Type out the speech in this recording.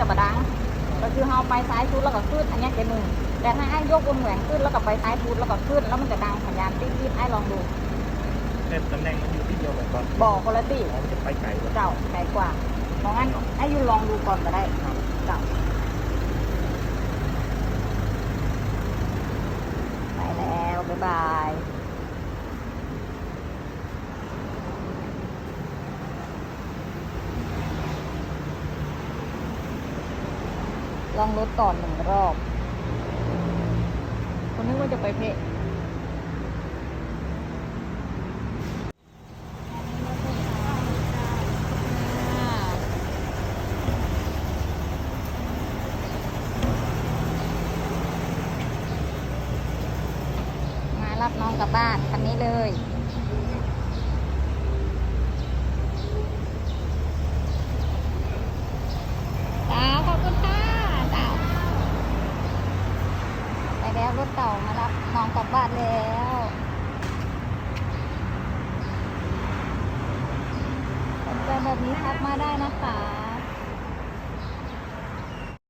จะบดัง ก็คือเราไปซ้ายสุดแล้วก็ขึ้นอันเนี้ยเกมือแต่ถ้าไอ้ยกบนแหวนขึ้นแล้วก็ไปซ้ายสุดแล้วก็ขึ้นแล้วมันจะดังสัญญาณติ๊ดๆไอ้ลองดูแต่ตำแหน่งมันอยู่ที่เดียวกันก่อนบอกคนละตีอ๋อมันจะไปไกลกว่าเจ้าไกลกว่าเพราะงั้นไอ้ยูลองดูก่อนก็ได้เจ้าไปแล้วบ๊ายบาย ลองรถก่อนหนึ่งรอบ คนนึกว่าจะไปเพะมารับน้องกลับบ้านคันนี้เลยสาวขอบคุณค่ะสาวไป แล้วรถเก่ามารับน้องกลับบ้านแล้วสนใจแบบนี้ทักมาได้นะคะ